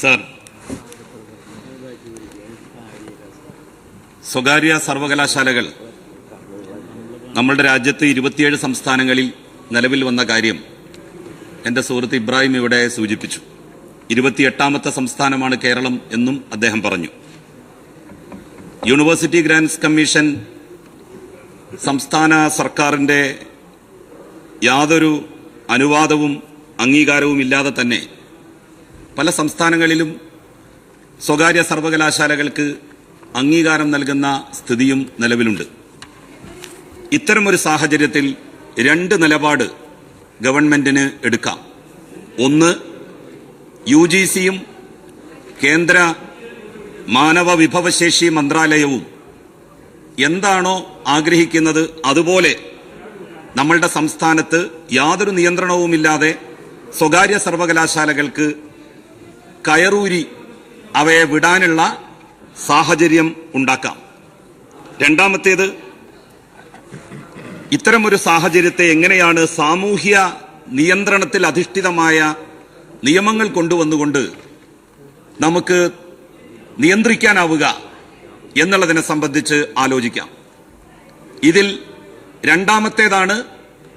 Sir. സ്വകാര്യ സർവകലാശാലകൾ. നമ്മളുടെ രാജ്യത്ത് ഇരുപത്തിയേഴ് സംസ്ഥാനങ്ങളിൽ നിലവിൽ വന്ന കാര്യം എന്റെ സുഹൃത്ത് ഇബ്രാഹിം ഇവിടെ സൂചിപ്പിച്ചു. ഇരുപത്തിയെട്ടാമത്തെ സംസ്ഥാനമാണ് കേരളം എന്നും അദ്ദേഹം പറഞ്ഞു. യൂണിവേഴ്സിറ്റി ഗ്രാന്റ്സ് കമ്മീഷൻ സംസ്ഥാന സർക്കാരിന്റെ യാതൊരു അനുവാദവും അംഗീകാരവും ഇല്ലാതെ തന്നെ പല സംസ്ഥാനങ്ങളിലും സ്വകാര്യ സർവകലാശാലകൾക്ക് അംഗീകാരം നൽകുന്ന സ്ഥിതിയും നിലവിലുണ്ട്. ഇത്തരമൊരു സാഹചര്യത്തിൽ രണ്ട് നിലപാട് ഗവൺമെന്റിന് എടുക്കാം. ഒന്ന് യു ജി സിയും കേന്ദ്ര മാനവ വിഭവശേഷി മന്ത്രാലയവും എന്താണോ ആഗ്രഹിക്കുന്നത് അതുപോലെ നമ്മളുടെ സംസ്ഥാനത്ത് യാതൊരു നിയന്ത്രണവുമില്ലാതെ സ്വകാര്യ സർവകലാശാലകൾക്ക് കയറൂരി അവയെ വിടാനുള്ള സാഹചര്യം ഉണ്ടാക്കാം. രണ്ടാമത്തേത് ഇത്തരമൊരു സാഹചര്യത്തെ എങ്ങനെയാണ് സാമൂഹ്യ നിയന്ത്രണത്തിൽ അധിഷ്ഠിതമായ നിയമങ്ങൾ കൊണ്ടുവന്നുകൊണ്ട് നമുക്ക് നിയന്ത്രിക്കാനാവുക എന്നുള്ളതിനെ സംബന്ധിച്ച് ആലോചിക്കാം. ഇതിൽ രണ്ടാമത്തേതാണ്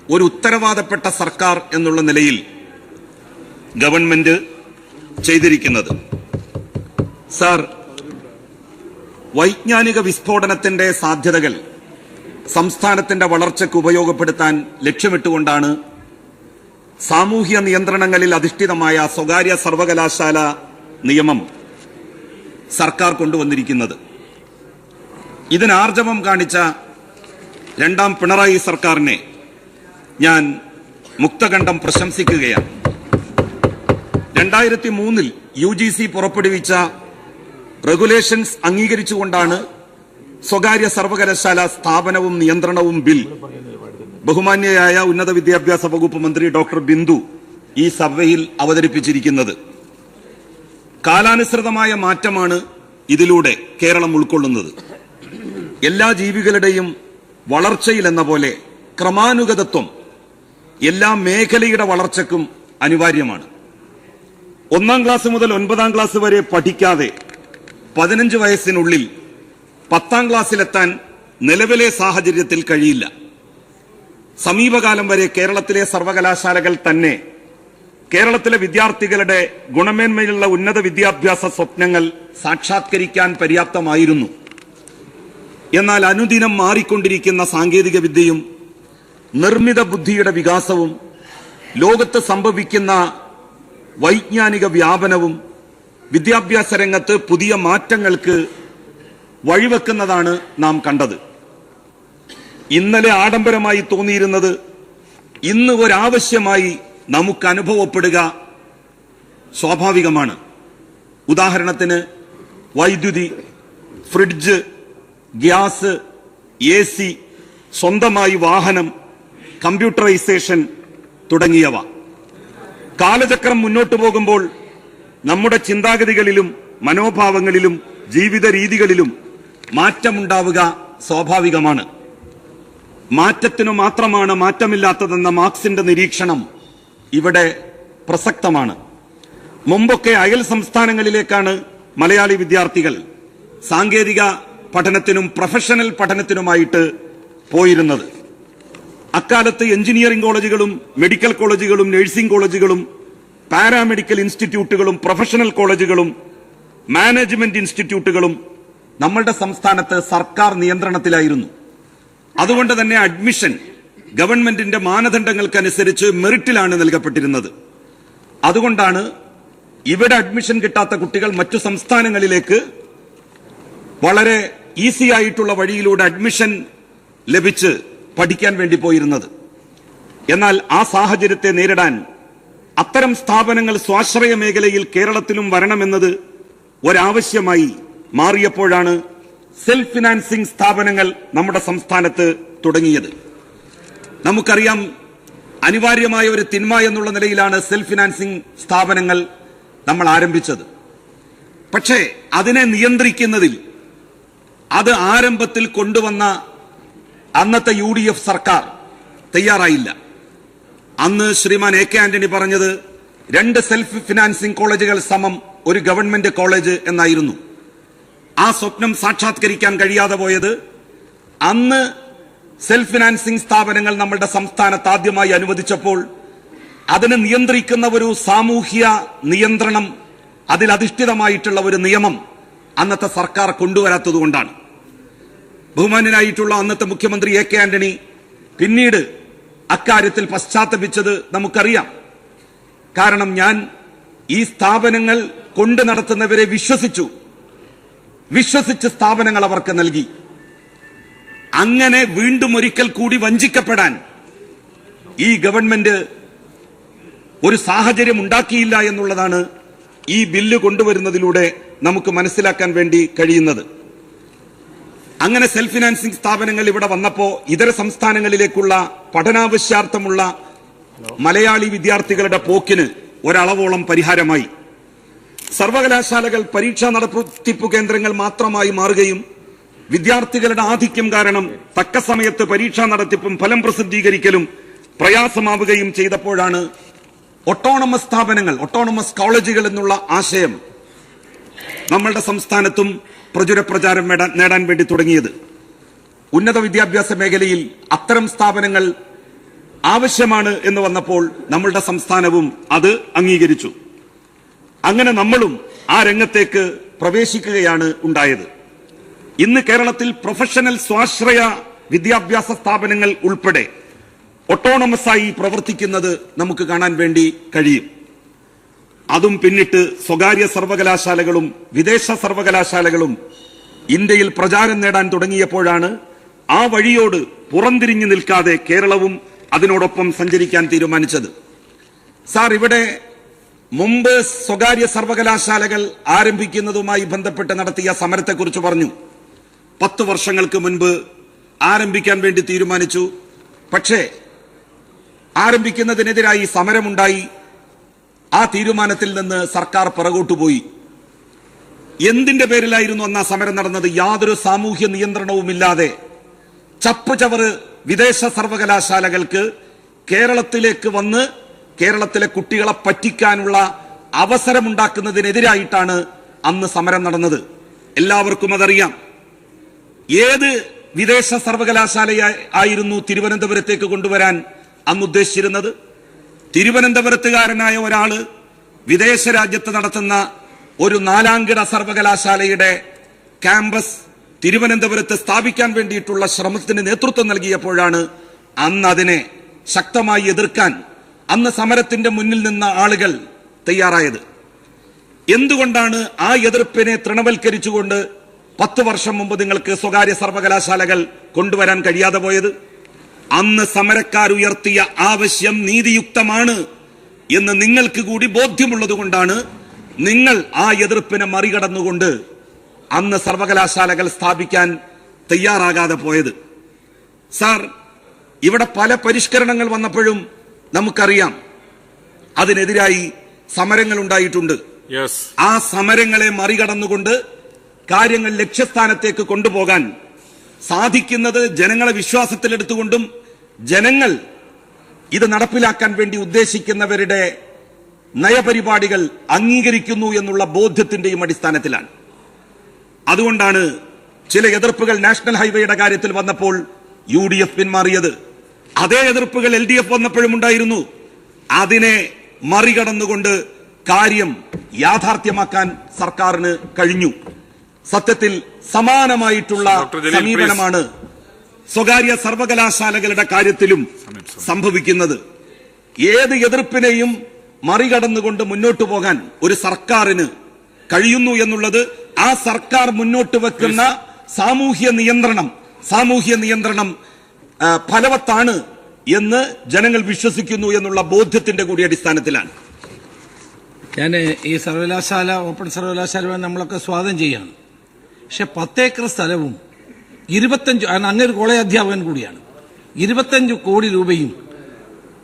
ഒരു ഉത്തരവാദപ്പെട്ട സർക്കാർ എന്നുള്ള നിലയിൽ ഗവൺമെന്റ് ചെയ്തിരിക്കുന്നത്. സാർ വൈജ്ഞാനിക വിസ്ഫോടനത്തിന്റെ സാധ്യതകൾ സംസ്ഥാനത്തിന്റെ വളർച്ചയ്ക്ക് ഉപയോഗപ്പെടുത്താൻ ലക്ഷ്യമിട്ടുകൊണ്ടാണ് സാമൂഹ്യ നിയന്ത്രണങ്ങളിൽ അധിഷ്ഠിതമായ സ്വകാര്യ സർവകലാശാല നിയമം സർക്കാർ കൊണ്ടുവന്നിരിക്കുന്നത്. ഇതിനാർജവം കാണിച്ച രണ്ടാം പിണറായി സർക്കാരിനെ ഞാൻ മുക്തകണ്ഠം പ്രശംസിക്കുകയാണ്. രണ്ടായിരത്തി മൂന്നിൽ യു ജി സി പുറപ്പെടുവിച്ച റെഗുലേഷൻസ് അംഗീകരിച്ചുകൊണ്ടാണ് സ്വകാര്യ സർവകലാശാല സ്ഥാപനവും നിയന്ത്രണവും ബിൽ. ബഹുമാന്യയായ ഉന്നത വിദ്യാഭ്യാസ വകുപ്പ് മന്ത്രി ഡോക്ടർ ബിന്ദു ഈ സഭയിൽ അവതരിപ്പിച്ചിരിക്കുന്നത്. കാലാനുസൃതമായ മാറ്റമാണ് ഇതിലൂടെ കേരളം ഉൾക്കൊള്ളുന്നത്. എല്ലാ ജീവികളുടെയും വളർച്ചയിലെന്ന പോലെ ക്രമാനുഗതത്വം എല്ലാ മേഖലയുടെ വളർച്ചയ്ക്കും അനിവാര്യമാണ്. ഒന്നാം ക്ലാസ് മുതൽ ഒൻപതാം ക്ലാസ് വരെ പഠിക്കാതെ പതിനഞ്ച് വയസ്സിനുള്ളിൽ പത്താം ക്ലാസ്സിലെത്താൻ നിലവിലെ സാഹചര്യത്തിൽ കഴിയില്ല. സമീപകാലം വരെ കേരളത്തിലെ സർവകലാശാലകൾ തന്നെ കേരളത്തിലെ വിദ്യാർത്ഥികളുടെ ഗുണമേന്മയുള്ള ഉന്നത വിദ്യാഭ്യാസ സ്വപ്നങ്ങൾ സാക്ഷാത്കരിക്കാൻ പര്യാപ്തമായിരുന്നു. എന്നാൽ അനുദിനം മാറിക്കൊണ്ടിരിക്കുന്ന സാങ്കേതിക വിദ്യയും നിർമ്മിത ബുദ്ധിയുടെ വികാസവും ലോകത്ത് സംഭവിക്കുന്ന വൈജ്ഞാനിക വ്യാപനവും വിദ്യാഭ്യാസ രംഗത്ത് പുതിയ മാറ്റങ്ങൾക്ക് വഴിവെക്കുന്നതാണ് നാം കണ്ടത്. ഇന്നലെ ആഡംബരമായി തോന്നിയിരുന്നത് ഇന്ന് ഒരാവശ്യമായി നമുക്ക് അനുഭവപ്പെടുക സ്വാഭാവികമാണ്. ഉദാഹരണത്തിന് വൈദ്യുതി ഫ്രിഡ്ജ് ഗ്യാസ് എ സ്വന്തമായി വാഹനം കമ്പ്യൂട്ടറൈസേഷൻ തുടങ്ങിയവ. കാലചക്രം മുന്നോട്ടു പോകുമ്പോൾ നമ്മുടെ ചിന്താഗതികളിലും മനോഭാവങ്ങളിലും ജീവിത രീതികളിലും മാറ്റമുണ്ടാവുക സ്വാഭാവികമാണ്. മാറ്റത്തിനു മാത്രമാണ് മാറ്റമില്ലാത്തതെന്ന മാർക്സിന്റെ നിരീക്ഷണം ഇവിടെ പ്രസക്തമാണ്. മുമ്പൊക്കെ അയൽ സംസ്ഥാനങ്ങളിലേക്കാണ് മലയാളി വിദ്യാർത്ഥികൾ സാങ്കേതിക പഠനത്തിനും പ്രൊഫഷണൽ പഠനത്തിനുമായിട്ട് പോയിരുന്നത്. അക്കാലത്ത് എഞ്ചിനീയറിംഗ് കോളേജുകളും മെഡിക്കൽ കോളേജുകളും നഴ്സിംഗ് കോളേജുകളും പാരാമെഡിക്കൽ ഇൻസ്റ്റിറ്റ്യൂട്ടുകളും പ്രൊഫഷണൽ കോളേജുകളും മാനേജ്മെന്റ് ഇൻസ്റ്റിറ്റ്യൂട്ടുകളും നമ്മളുടെ സംസ്ഥാനത്ത് സർക്കാർ നിയന്ത്രണത്തിലായിരുന്നു. അതുകൊണ്ട് തന്നെ അഡ്മിഷൻ ഗവൺമെന്റിന്റെ മാനദണ്ഡങ്ങൾക്കനുസരിച്ച് മെറിറ്റിലാണ് നൽകപ്പെട്ടിരുന്നത്. അതുകൊണ്ടാണ് ഇവിടെ അഡ്മിഷൻ കിട്ടാത്ത കുട്ടികൾ മറ്റു സംസ്ഥാനങ്ങളിലേക്ക് വളരെ ഈസി ആയിട്ടുള്ള വഴിയിലൂടെ അഡ്മിഷൻ ലഭിച്ച് പഠിക്കാൻ വേണ്ടി പോയിരുന്നത്. എന്നാൽ ആ സാഹചര്യത്തെ നേരിടാൻ അത്തരം സ്ഥാപനങ്ങൾ സ്വാശ്രയ മേഖലയിൽ കേരളത്തിലും വരണമെന്നത് ഒരാവശ്യമായി മാറിയപ്പോഴാണ് സെൽഫ് ഫിനാൻസിംഗ് സ്ഥാപനങ്ങൾ നമ്മുടെ സംസ്ഥാനത്ത് തുടങ്ങിയത്. നമുക്കറിയാം അനിവാര്യമായ ഒരു തിന്മ എന്നുള്ള നിലയിലാണ് സെൽഫ് ഫിനാൻസിംഗ് സ്ഥാപനങ്ങൾ നമ്മൾ ആരംഭിച്ചത്. പക്ഷേ അതിനെ നിയന്ത്രിക്കുന്നതിൽ അത് ആരംഭത്തിൽ കൊണ്ടുവന്ന അന്നത്തെ യു ഡി എഫ് സർക്കാർ തയ്യാറായില്ല. അന്ന് ശ്രീമാൻ എ കെ ആന്റണി പറഞ്ഞത് രണ്ട് സെൽഫ് ഫിനാൻസിംഗ് കോളേജുകൾ സമം ഒരു ഗവൺമെന്റ് കോളേജ് എന്നായിരുന്നു. ആ സ്വപ്നം സാക്ഷാത്കരിക്കാൻ കഴിയാതെ പോയത് അന്ന് സെൽഫ് ഫിനാൻസിംഗ് സ്ഥാപനങ്ങൾ നമ്മളുടെ സംസ്ഥാനത്ത് ആദ്യമായി അനുവദിച്ചപ്പോൾ അതിനെ നിയന്ത്രിക്കുന്ന ഒരു സാമൂഹ്യ നിയന്ത്രണം അതിലധിഷ്ഠിതമായിട്ടുള്ള ഒരു നിയമം അന്നത്തെ സർക്കാർ കൊണ്ടുവരാത്തതുകൊണ്ടാണ് ബഹുമാന്യനായിട്ടുള്ള അന്നത്തെ മുഖ്യമന്ത്രി എ കെ ആന്റണി പിന്നീട് അക്കാര്യത്തിൽ പശ്ചാത്തപിച്ചത് നമുക്കറിയാം. കാരണം ഞാൻ ഈ സ്ഥാപനങ്ങൾ കൊണ്ടു നടത്തുന്നവരെ വിശ്വസിച്ചു. വിശ്വസിച്ച് സ്ഥാപനങ്ങൾ അവർക്ക് നൽകി. അങ്ങനെ വീണ്ടും ഒരിക്കൽ കൂടി വഞ്ചിക്കപ്പെടാൻ ഈ ഗവൺമെന്റ് ഒരു സാഹചര്യം ഉണ്ടാക്കിയില്ല എന്നുള്ളതാണ് ഈ ബില്ല് കൊണ്ടുവരുന്നതിലൂടെ നമുക്ക് മനസ്സിലാക്കാൻ വേണ്ടി കഴിയുന്നത്. അങ്ങനെ സെൽഫ് ഫിനാൻസിംഗ് സ്ഥാപനങ്ങൾ ഇവിടെ വന്നപ്പോ ഇതര സംസ്ഥാനങ്ങളിലേക്കുള്ള പഠനാവശ്യാർത്ഥമുള്ള മലയാളി വിദ്യാർത്ഥികളുടെ പോക്കിന് ഒരളവോളം പരിഹാരമായി. സർവകലാശാലകൾ പരീക്ഷാ നടത്തിപ്പ് കേന്ദ്രങ്ങൾ മാത്രമായി മാറുകയും വിദ്യാർത്ഥികളുടെ ആധിക്യം കാരണം തക്ക സമയത്ത് പരീക്ഷാ നടത്തിപ്പും ഫലം പ്രസിദ്ധീകരിക്കലും പ്രയാസമാവുകയും ചെയ്തപ്പോഴാണ് ഒട്ടോണമസ് സ്ഥാപനങ്ങൾ ഒട്ടോണമസ് കോളേജുകൾ എന്നുള്ള ആശയം നമ്മളുടെ സംസ്ഥാനത്തും പ്രചുര പ്രചാരം നേടാൻ- വേണ്ടി തുടങ്ങിയത്. ഉന്നത വിദ്യാഭ്യാസ മേഖലയിൽ അത്തരം സ്ഥാപനങ്ങൾ ആവശ്യമാണ് എന്ന് വന്നപ്പോൾ നമ്മളുടെ സംസ്ഥാനവും അത് അംഗീകരിച്ചു. അങ്ങനെ നമ്മളും ആ രംഗത്തേക്ക് പ്രവേശിക്കുകയാണ് ഉണ്ടായത്. ഇന്ന് കേരളത്തിൽ പ്രൊഫഷണൽ സ്വാശ്രയ വിദ്യാഭ്യാസ സ്ഥാപനങ്ങൾ ഉൾപ്പെടെ ഒട്ടോണമസായി പ്രവർത്തിക്കുന്നത് നമുക്ക് കാണാൻ വേണ്ടി കഴിയും. അതും പിന്നിട്ട് സ്വകാര്യ സർവകലാശാലകളും വിദേശ സർവകലാശാലകളും ഇന്ത്യയിൽ പ്രചാരം നേടാൻ തുടങ്ങിയപ്പോഴാണ് ആ വഴിയോട് പുറംതിരിഞ്ഞു നിൽക്കാതെ കേരളവും അതിനോടൊപ്പം സഞ്ചരിക്കാൻ തീരുമാനിച്ചത്. സാർ ഇവിടെ മുമ്പ് സ്വകാര്യ സർവകലാശാലകൾ ആരംഭിക്കുന്നതുമായി ബന്ധപ്പെട്ട് നടത്തിയ സമരത്തെക്കുറിച്ച് പറഞ്ഞു. പത്ത് വർഷങ്ങൾക്ക് മുൻപ് ആരംഭിക്കാൻ വേണ്ടി തീരുമാനിച്ചു. പക്ഷേ ആരംഭിക്കുന്നതിനെതിരായി സമരമുണ്ടായി. ആ തീരുമാനത്തിൽ നിന്ന് സർക്കാർ പിറകോട്ടു പോയി എന്തിന്റെ പേരിലായിരുന്നു അന്ന് ആ സമരം നടന്നത്? യാതൊരു സാമൂഹ്യ നിയന്ത്രണവുമില്ലാതെ ചപ്പ് ചവറ് വിദേശ സർവകലാശാലകൾക്ക് കേരളത്തിലേക്ക് വന്ന് കേരളത്തിലെ കുട്ടികളെ പറ്റിക്കാനുള്ള അവസരമുണ്ടാക്കുന്നതിനെതിരായിട്ടാണ് അന്ന് സമരം നടന്നത്. എല്ലാവർക്കും അതറിയാം. ഏത് വിദേശ സർവകലാശാല ആയിരുന്നു തിരുവനന്തപുരത്തേക്ക് കൊണ്ടുവരാൻ അന്ന് ഉദ്ദേശിച്ചിരുന്നത്? തിരുവനന്തപുരത്തുകാരനായ ഒരാൾ വിദേശ രാജ്യത്ത് നടത്തുന്ന ഒരു നാലാംകിട സർവകലാശാലയുടെ ക്യാമ്പസ് തിരുവനന്തപുരത്ത് സ്ഥാപിക്കാൻ വേണ്ടിയിട്ടുള്ള ശ്രമത്തിന് നേതൃത്വം നൽകിയപ്പോഴാണ് അന്ന് അതിനെ ശക്തമായി എതിർക്കാൻ അന്ന് സമരത്തിന്റെ മുന്നിൽ നിന്ന ആളുകൾ തയ്യാറായത്. എന്തുകൊണ്ടാണ് ആ എതിർപ്പിനെ തൃണവൽക്കരിച്ചുകൊണ്ട് പത്ത് വർഷം മുമ്പ് നിങ്ങൾക്ക് സ്വകാര്യ സർവകലാശാലകൾ കൊണ്ടുവരാൻ കഴിയാതെ പോയത്? അന്ന് സമരക്കാരുയർത്തിയ ആവശ്യം നീതിയുക്തമാണ് എന്ന് നിങ്ങൾക്ക് കൂടി ബോധ്യമുള്ളതുകൊണ്ടാണ് നിങ്ങൾ ആ എതിർപ്പിനെ മറികടന്നുകൊണ്ട് അന്ന് സർവകലാശാലകൾ സ്ഥാപിക്കാൻ തയ്യാറാകാതെ പോയത്. സാർ ഇവിടെ പല പരിഷ്കരണങ്ങൾ വന്നപ്പോഴും നമുക്കറിയാം. അതിനെതിരായി സമരങ്ങൾ ഉണ്ടായിട്ടുണ്ട്. ആ സമരങ്ങളെ മറികടന്നുകൊണ്ട് കാര്യങ്ങൾ ലക്ഷ്യസ്ഥാനത്തേക്ക് കൊണ്ടുപോകാൻ സാധിക്കുന്നത് ജനങ്ങളെ വിശ്വാസത്തിലെടുത്തുകൊണ്ടും ജനങ്ങൾ ഇത് നടപ്പിലാക്കാൻ വേണ്ടി ഉദ്ദേശിക്കുന്നവരുടെ നയപരിപാടികൾ അംഗീകരിക്കുന്നു എന്നുള്ള ബോധ്യത്തിന്റെയും അടിസ്ഥാനത്തിലാണ്. അതുകൊണ്ടാണ് ചില എതിർപ്പുകൾ നാഷണൽ ഹൈവേയുടെ കാര്യത്തിൽ വന്നപ്പോൾ യു ഡി എഫ് പിന്മാറിയത്. അതേ എതിർപ്പുകൾ എൽ ഡി എഫ് വന്നപ്പോഴും ഉണ്ടായിരുന്നു. അതിനെ മറികടന്നുകൊണ്ട് കാര്യം യാഥാർത്ഥ്യമാക്കാൻ സർക്കാരിന് കഴിഞ്ഞു. സത്യത്തിൽ സമാനമായിട്ടുള്ള സമീപനമാണ് സ്വകാര്യ സർവകലാശാലകളുടെ കാര്യത്തിലും സംഭവിക്കുന്നത്. ഏത് എതിർപ്പിനെയും മറികടന്നുകൊണ്ട് മുന്നോട്ടു പോകാൻ ഒരു സർക്കാരിന് കഴിയുന്നു എന്നുള്ളത് ആ സർക്കാർ മുന്നോട്ട് വെക്കുന്ന സാമൂഹ്യ നിയന്ത്രണം സാമൂഹ്യ നിയന്ത്രണം ഫലവത്താണ് എന്ന് ജനങ്ങൾ വിശ്വസിക്കുന്നു എന്നുള്ള ബോധ്യത്തിന്റെ കൂടി അടിസ്ഥാനത്തിലാണ്. ഞാൻ ഈ സർവകലാശാല ഓപ്പൺ സർവകലാശാല നമ്മളൊക്കെ സ്വാഗതം ചെയ്യാണ് പക്ഷെ പത്തേക്കർ സ്ഥലവും ഇരുപത്തഞ്ച് അങ്ങനൊരു അങ്ങൊരു കോളേജ് അധ്യാപകൻ കൂടിയാണ്. ഇരുപത്തഞ്ച് കോടി രൂപയും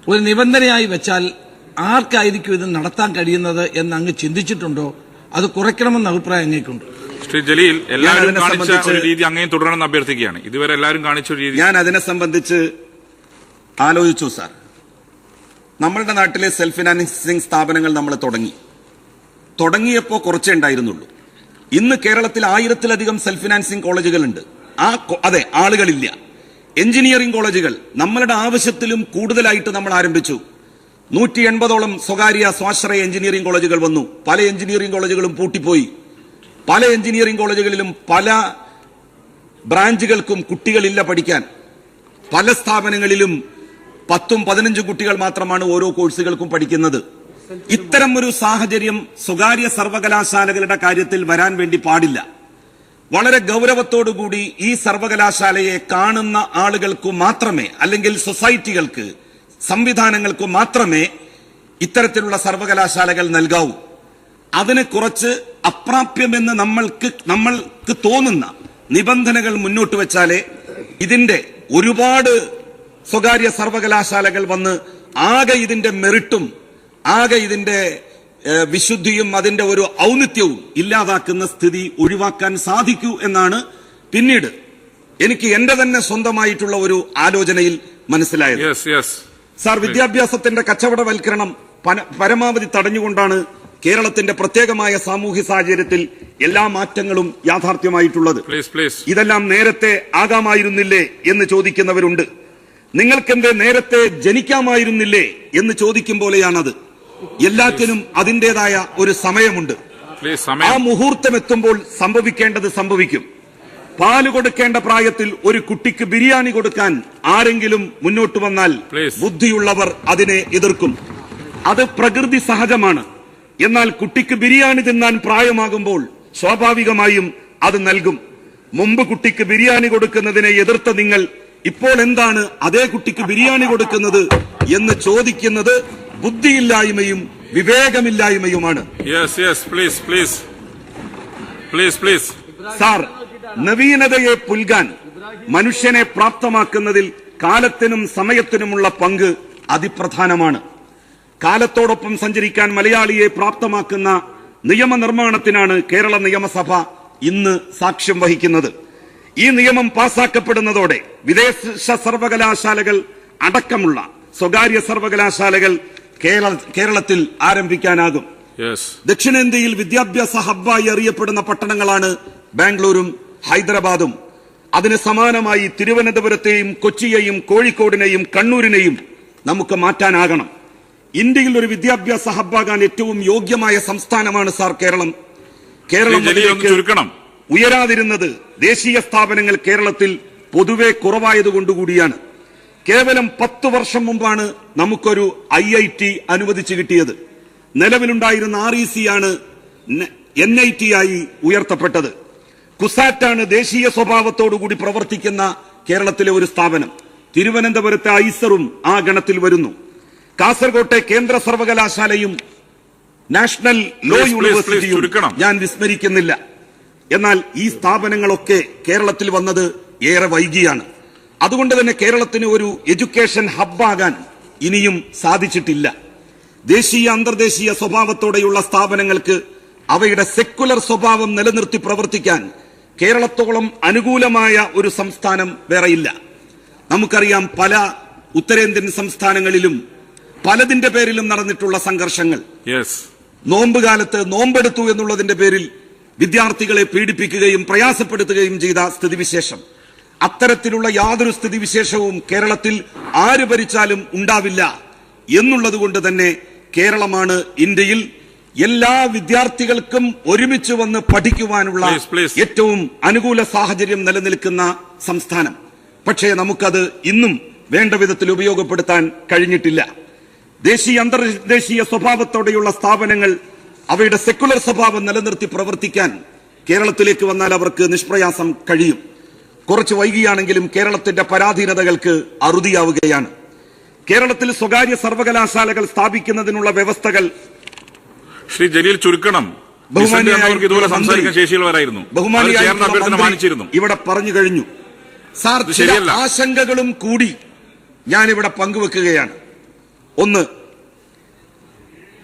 ഒരു നിബന്ധനയായി വെച്ചാൽ ആർക്കായിരിക്കും ഇത് നടത്താൻ കഴിയുന്നത് എന്ന് അങ്ങ് ചിന്തിച്ചിട്ടുണ്ടോ? അത് കുറയ്ക്കണമെന്ന അഭിപ്രായം അങ്ങേക്കുണ്ട്. ശ്രീ ജലീൽ എല്ലാവരും കാണിച്ച ഒരു രീതി അങ്ങേയും തുടരണമെന്ന് അഭ്യർത്ഥിക്കുകയാണ്. ഇതുവരെ എല്ലാവരും കാണിച്ച ഒരു രീതി ഞാൻ അതിനെ സംബന്ധിച്ച് ആലോചിച്ചു സാർ. നമ്മളുടെ നാട്ടിലെ സെൽഫ് ഫിനാൻസിങ് സ്ഥാപനങ്ങൾ നമ്മൾ തുടങ്ങി. തുടങ്ങിയപ്പോൾ കുറച്ചേ ഉണ്ടായിരുന്നുള്ളൂ. ഇന്ന് കേരളത്തിൽ ആയിരത്തിലധികം സെൽഫ് ഫിനാൻസിംഗ് കോളേജുകളുണ്ട്. ആ അതെ ആളുകളില്ല. എഞ്ചിനീയറിംഗ് കോളേജുകൾ നമ്മളുടെ ആവശ്യത്തിലും കൂടുതലായിട്ട് നമ്മൾ ആരംഭിച്ചു. നൂറ്റി എൺപതോളം സ്വകാര്യ സ്വാശ്രയ എഞ്ചിനീയറിംഗ് കോളേജുകൾ വന്നു. പല എഞ്ചിനീയറിംഗ് കോളേജുകളും പൂട്ടിപ്പോയി. പല എഞ്ചിനീയറിംഗ് കോളേജുകളിലും പല ബ്രാഞ്ചുകൾക്കും കുട്ടികളില്ല പഠിക്കാൻ. പല സ്ഥാപനങ്ങളിലും പത്തും പതിനഞ്ചും കുട്ടികൾ മാത്രമാണ് ഓരോ കോഴ്സുകൾക്കും പഠിക്കുന്നത്. ഇത്തരം ഒരു സാഹചര്യം സ്വകാര്യ സർവകലാശാലകളുടെ കാര്യത്തിൽ വരാൻ വേണ്ടി പാടില്ല. വളരെ ഗൗരവത്തോടുകൂടി ഈ സർവകലാശാലയെ കാണുന്ന ആളുകൾക്കു മാത്രമേ അല്ലെങ്കിൽ സൊസൈറ്റികൾക്ക് സംവിധാനങ്ങൾക്ക് മാത്രമേ ഇത്തരത്തിലുള്ള സർവകലാശാലകൾ നൽകാവൂ. അതിന് കുറച്ച് അപ്രാപ്യമെന്ന് നമ്മൾക്ക് നമ്മൾക്ക് തോന്നുന്ന നിബന്ധനകൾ മുന്നോട്ട് വെച്ചാലേ ഇതിന്റെ ഒരുപാട് സ്വകാര്യ സർവകലാശാലകൾ വന്ന് ആകെ ഇതിന്റെ മെറിറ്റും ആകെ ഇതിന്റെ വിശുദ്ധിയും അതിന്റെ ഒരു ഔന്നിത്യവും ഇല്ലാതാക്കുന്ന സ്ഥിതി ഒഴിവാക്കാൻ സാധിക്കൂ എന്നാണ് പിന്നീട് എനിക്ക് എന്റെ തന്നെ സ്വന്തമായിട്ടുള്ള ഒരു ആലോചനയിൽ മനസ്സിലായത്. സാർ വിദ്യാഭ്യാസത്തിന്റെ കച്ചവടവൽക്കരണം പരമാവധി തടഞ്ഞുകൊണ്ടാണ് കേരളത്തിന്റെ പ്രത്യേകമായ സാമൂഹ്യ സാഹചര്യത്തിൽ എല്ലാ മാറ്റങ്ങളും യാഥാർത്ഥ്യമായിട്ടുള്ളത്. ഇതെല്ലാം നേരത്തെ ആകാമായിരുന്നില്ലേ എന്ന് ചോദിക്കുന്നവരുണ്ട്. നിങ്ങൾക്കെന്തേ നേരത്തെ ജനിക്കാമായിരുന്നില്ലേ എന്ന് ചോദിക്കും പോലെയാണത്. എല്ലാറ്റിനും അതിന്റേതായ ഒരു സമയമുണ്ട്. ആ മുഹൂർത്തം എത്തുമ്പോൾ സംഭവിക്കേണ്ടത് സംഭവിക്കും. പാൽ കൊടുക്കേണ്ട പ്രായത്തിൽ ഒരു കുട്ടിക്ക് ബിരിയാണി കൊടുക്കാൻ ആരെങ്കിലും മുന്നോട്ട് വന്നാൽ ബുദ്ധിയുള്ളവർ അതിനെ എതിർക്കും. അത് പ്രകൃതി സഹജമാണ്. എന്നാൽ കുട്ടിക്ക് ബിരിയാണി തിന്നാൻ പ്രായമാകുമ്പോൾ സ്വാഭാവികമായും അത് നൽകും. മുമ്പ് കുട്ടിക്ക് ബിരിയാണി കൊടുക്കുന്നതിനെ എതിർത്ത നിങ്ങൾ ഇപ്പോൾ എന്താണ് അതേ കുട്ടിക്ക് ബിരിയാണി കൊടുക്കുന്നത് എന്ന് ചോദിക്കുന്നത് ബുദ്ധിയില്ലായ്മയും വിവേകമില്ലായ്മയുമാണ്. സാർ നവീനതയെ പുൽകാൻ മനുഷ്യനെ പ്രാപ്തമാക്കുന്നതിൽ കാലത്തിനും സമയത്തിനുമുള്ള പങ്ക് അതിപ്രധാനമാണ്. കാലത്തോടൊപ്പം സഞ്ചരിക്കാൻ മലയാളിയെ പ്രാപ്തമാക്കുന്ന നിയമനിർമ്മാണത്തിനാണ് കേരള നിയമസഭ ഇന്ന് സാക്ഷ്യം വഹിക്കുന്നത്. ഈ നിയമം പാസാക്കപ്പെടുന്നതോടെ വിദേശ സർവകലാശാലകൾ അടക്കമുള്ള സ്വകാര്യ സർവകലാശാലകൾ കേരളത്തിൽ ആരംഭിക്കാനാകും. ദക്ഷിണേന്ത്യയിൽ വിദ്യാഭ്യാസ ഹബ്ബായി അറിയപ്പെടുന്ന പട്ടണങ്ങളാണ് ബാംഗ്ലൂരും ഹൈദരാബാദും. അതിന് സമാനമായി തിരുവനന്തപുരത്തെയും കൊച്ചിയെയും കോഴിക്കോടിനെയും കണ്ണൂരിനെയും നമുക്ക് മാറ്റാനാകണം. ഇന്ത്യയിൽ ഒരു വിദ്യാഭ്യാസ ഹബ്ബാകാൻ ഏറ്റവും യോഗ്യമായ സംസ്ഥാനമാണ് സാർ കേരളം. കേരളം ചുരുക്കണം. ഉയരാതിരുന്നത് ദേശീയ സ്ഥാപനങ്ങൾ കേരളത്തിൽ പൊതുവെ കുറവായതുകൊണ്ടുകൂടിയാണ്. കേവലം പത്ത് വർഷം മുമ്പാണ് നമുക്കൊരു ഐ ഐ ടി അനുവദിച്ചു കിട്ടിയത്. നിലവിലുണ്ടായിരുന്ന ആർ ഇ സി ആണ് എൻ ഐ ടി ആയി ഉയർത്തപ്പെട്ടത്. കുസാറ്റാണ് ദേശീയ സ്വഭാവത്തോടുകൂടി പ്രവർത്തിക്കുന്ന കേരളത്തിലെ ഒരു സ്ഥാപനം. തിരുവനന്തപുരത്തെ ഐസറും ആ ഗണത്തിൽ വരുന്നു. കാസർകോട്ടെ കേന്ദ്ര സർവകലാശാലയും നാഷണൽ ലോ യൂണിവേഴ്സിറ്റിയും. ഞാൻ വിസ്മരിക്കുന്നില്ല. എന്നാൽ ഈ സ്ഥാപനങ്ങളൊക്കെ കേരളത്തിൽ വന്നത് ഏറെ വൈകിയാണ്. അതുകൊണ്ട് തന്നെ കേരളത്തിന് ഒരു എഡ്യൂക്കേഷൻ ഹബ്ബാകാൻ ഇനിയും സാധിച്ചിട്ടില്ല. ദേശീയ അന്തർദേശീയ സ്വഭാവത്തോടെയുള്ള സ്ഥാപനങ്ങൾക്ക് അവയുടെ സെക്കുലർ സ്വഭാവം നിലനിർത്തി പ്രവർത്തിക്കാൻ കേരളത്തോളം അനുകൂലമായ ഒരു സംസ്ഥാനം വേറെയില്ല. നമുക്കറിയാം പല ഉത്തരേന്ത്യൻ സംസ്ഥാനങ്ങളിലും പലതിന്റെ പേരിലും നടന്നിട്ടുള്ള സംഘർഷങ്ങൾ. യെസ് നോമ്പ് കാലത്ത് നോമ്പെടുത്തു എന്നുള്ളതിന്റെ പേരിൽ വിദ്യാർത്ഥികളെ പീഡിപ്പിക്കുകയും പ്രയാസപ്പെടുത്തുകയും ചെയ്ത സ്ഥിതിവിശേഷം. അത്തരത്തിലുള്ള യാതൊരു സ്ഥിതിവിശേഷവും കേരളത്തിൽ ആര് ഭരിച്ചാലും ഉണ്ടാവില്ല എന്നുള്ളതുകൊണ്ട് തന്നെ കേരളമാണ് ഇന്ത്യയിൽ എല്ലാ വിദ്യാർത്ഥികൾക്കും ഒരുമിച്ച് വന്ന് പഠിക്കുവാനുള്ള. ഏറ്റവും അനുകൂല സാഹചര്യം നിലനിൽക്കുന്ന സംസ്ഥാനം. പക്ഷേ നമുക്കത് ഇന്നും വേണ്ട വിധത്തിൽ ഉപയോഗപ്പെടുത്താൻ കഴിഞ്ഞിട്ടില്ല. ദേശീയ അന്തർദേശീയ സ്വഭാവത്തോടെയുള്ള സ്ഥാപനങ്ങൾ അവയുടെ സെക്കുലർ സ്വഭാവം നിലനിർത്തി പ്രവർത്തിക്കാൻ കേരളത്തിലേക്ക് വന്നാൽ അവർക്ക് നിഷ്പ്രയാസം കഴിയും. കുറച്ച് വൈകിയാണെങ്കിലും കേരളത്തിന്റെ പരാധീനതകൾക്ക് അറുതിയാവുകയാണ്. കേരളത്തിൽ സ്വകാര്യ സർവകലാശാലകൾ സ്ഥാപിക്കുന്നതിനുള്ള വ്യവസ്ഥകൾ ശ്രീ ജലീൽ ചുരുക്കണം. ഇതുപോലെ സംസാരിക്കാൻ ശേഷിയുള്ളവരായിരുന്നു. മാനിച്ചിരുന്നു. ഇവിടെ പറഞ്ഞു കഴിഞ്ഞു. സാർ ചില. ആശങ്കകളും കൂടി ഞാനിവിടെ പങ്കുവെക്കുകയാണ്. ഒന്ന്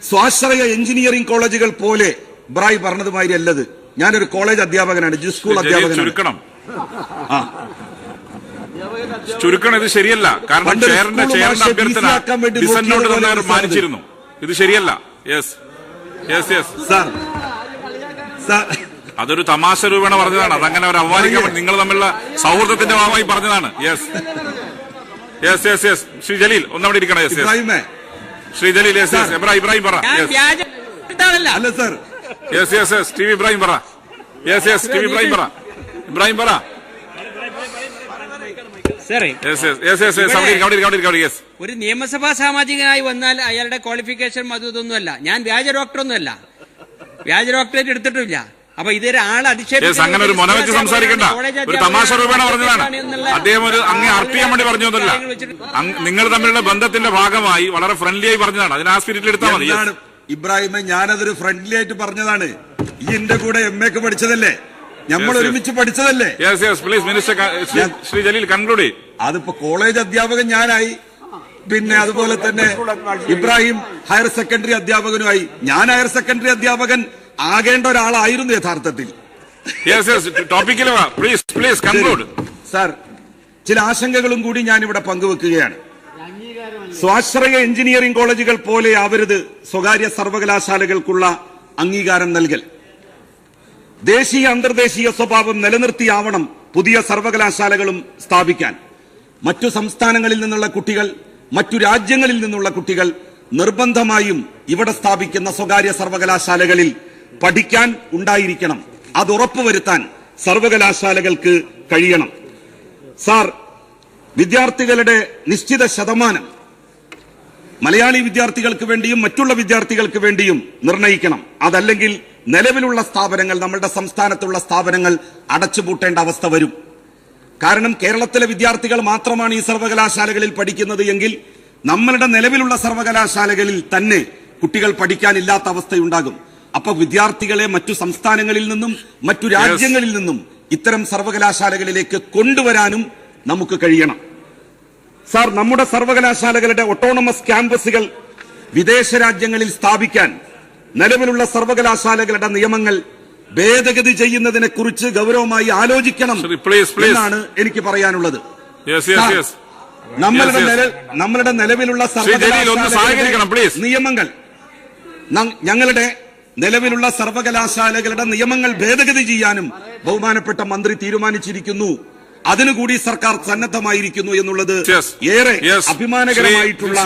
സ്വാശ്രയ എഞ്ചിനീയറിംഗ് കോളേജുകൾ പോലെ ബ്രായ് പറഞ്ഞതുമാതിരി അല്ലത്. ഞാനൊരു കോളേജ് അധ്യാപകനാണ് ജി സ്കൂൾ അധ്യാപകൻ അധ്യാപകനാണ്. ചുരുക്കണം. ചുരുക്കണം ഇത് ശരിയല്ല. കാരണം ചെയറിന്റെ ചെയറിന്റെ അഭ്യർത്ഥന മാനിച്ചിരുന്നു. ഇത് ശരിയല്ല. Yes yes yes sir. Sir. അതൊരു തമാശ രൂപേണ പറഞ്ഞതാണ്. അതങ്ങനെ അവർ അവമാനിക്കാൻ നിങ്ങൾ തമ്മിലുള്ള സൗഹൃദത്തിന്റെ ഭാഗമായി പറഞ്ഞതാണ്. Yes yes yes yes Shri Jaleel ഒന്നവിടെ ഇരിക്കണം. Yes yes Shri Jaleel yes yes Ibrahim Ibrahim പറ. അല്ല sir. Yes yes yes T V Ibrahim പറ. Yes yes T V Ibrahim പറ. ഇബ്രാഹിം പറ. ഒരു നിയമസഭാ സാമാജികനായി വന്നാൽ അയാളുടെ ക്വാളിഫിക്കേഷൻ അതും ഇതൊന്നുമല്ല ഞാൻ വ്യാജ ഡോക്ടറൊന്നുമല്ല വ്യാജ ഡോക്ടറേറ്റ് എടുത്തിട്ടില്ല അപ്പൊ ഇതൊരു ആൾ യെസ് അങ്ങനെ ഒരു മൊന വെച്ച് സംസാരിക്കണ്ട. ഒരു തമാശ രൂപേണ പറഞ്ഞതാണ്. അദ്ദേഹം ഒരു അങ്ങേ അർട്ട് ചെയ്യാൻ വേണ്ടി പറഞ്ഞതൊന്നുമല്ല നിങ്ങൾ തമ്മിലുള്ള ബന്ധത്തിന്റെ ഭാഗമായി വളരെ ഫ്രണ്ട്ലി ആയി പറഞ്ഞതാണ്. അതിന് ആ സ്പിരിറ്റിൽ എടുത്താൽ മതി. ഇബ്രാഹിമെ ഞാനതൊരു ഫ്രണ്ട്ലി ആയിട്ട് പറഞ്ഞതാണ്. ഈ എന്റെ കൂടെ എം എക്ക് പഠിച്ചതല്ലേ? നമ്മൾ. ഒരുമിച്ച് പഠിച്ചതല്ലേ? Yes yes please minister Shri Jaleel conclude അതിപ്പോ കോളേജ് അധ്യാപകൻ ഞാനായി. പിന്നെ അതുപോലെ തന്നെ ഇബ്രാഹിം ഹയർ സെക്കൻഡറി അധ്യാപകനുമായി ഞാൻ ഹയർ സെക്കൻഡറി അധ്യാപകൻ. ആകേണ്ട ഒരാളായിരുന്നു യഥാർത്ഥത്തിൽ. യെസ് യെസ് ടോപ്പിക്കിൽ വാ. പ്ലീസ് പ്ലീസ് കൺക്ലൂഡ് സാർ ചില ആശങ്കകളും കൂടി ഞാൻ ഇവിടെ പങ്കുവെക്കുകയാണ്. സ്വാശ്രയ എഞ്ചിനീയറിംഗ് കോളേജുകൾ പോലെ ആവരുത് സ്വകാര്യ സർവകലാശാലകൾക്കുള്ള അംഗീകാരം നൽകൽ. ദേശീയ അന്തർദേശീയ സ്വഭാവം നിലനിർത്തിയാവണം പുതിയ സർവകലാശാലകളും സ്ഥാപിക്കാൻ. മറ്റു സംസ്ഥാനങ്ങളിൽ നിന്നുള്ള കുട്ടികൾ മറ്റു രാജ്യങ്ങളിൽ നിന്നുള്ള കുട്ടികൾ നിർബന്ധമായും ഇവിടെ സ്ഥാപിക്കുന്ന സ്വകാര്യ സർവകലാശാലകളിൽ പഠിക്കാൻ ഉണ്ടായിരിക്കണം. അത് ഉറപ്പുവരുത്താൻ സർവകലാശാലകൾക്ക് കഴിയണം. സാർ വിദ്യാർത്ഥികളുടെ നിശ്ചിത ശതമാനം മലയാളി വിദ്യാർത്ഥികൾക്ക് വേണ്ടിയും മറ്റുള്ള വിദ്യാർത്ഥികൾക്ക് വേണ്ടിയും നിർണയിക്കണം. അതല്ലെങ്കിൽ നിലവിലുള്ള സ്ഥാപനങ്ങൾ നമ്മുടെ സംസ്ഥാനത്തുള്ള സ്ഥാപനങ്ങൾ അടച്ചുപൂട്ടേണ്ട അവസ്ഥ വരും. കാരണം കേരളത്തിലെ വിദ്യാർത്ഥികൾ മാത്രമാണ് ഈ സർവകലാശാലകളിൽ പഠിക്കുന്നത് എങ്കിൽ നമ്മളുടെ നിലവിലുള്ള സർവകലാശാലകളിൽ തന്നെ കുട്ടികൾ പഠിക്കാനില്ലാത്ത അവസ്ഥയുണ്ടാകും. അപ്പൊ വിദ്യാർത്ഥികളെ മറ്റു സംസ്ഥാനങ്ങളിൽ നിന്നും മറ്റു രാജ്യങ്ങളിൽ നിന്നും ഇത്തരം സർവകലാശാലകളിലേക്ക് കൊണ്ടുവരാനും നമുക്ക് കഴിയണം. സാർ നമ്മുടെ സർവകലാശാലകളുടെ ഒട്ടോണമസ് ക്യാമ്പസുകൾ വിദേശ രാജ്യങ്ങളിൽ സ്ഥാപിക്കാൻ നിലവിലുള്ള സർവകലാശാലകളുടെ നിയമങ്ങൾ ഭേദഗതി ചെയ്യുന്നതിനെ കുറിച്ച് ഗൗരവമായി ആലോചിക്കണം. എന്നാണ് എനിക്ക് പറയാനുള്ളത് നമ്മളുടെ. നമ്മളുടെ നിലവിലുള്ള. നിയമങ്ങൾ ഞങ്ങളുടെ നിലവിലുള്ള സർവകലാശാലകളുടെ നിയമങ്ങൾ ഭേദഗതി ചെയ്യാനും ബഹുമാനപ്പെട്ട മന്ത്രി തീരുമാനിച്ചിരിക്കുന്നു അതിനുകൂടി സർക്കാർ സന്നദ്ധമായിരിക്കുന്നു എന്നുള്ളത്. ഏറെ. അഭിമാനകരമായിട്ടുള്ള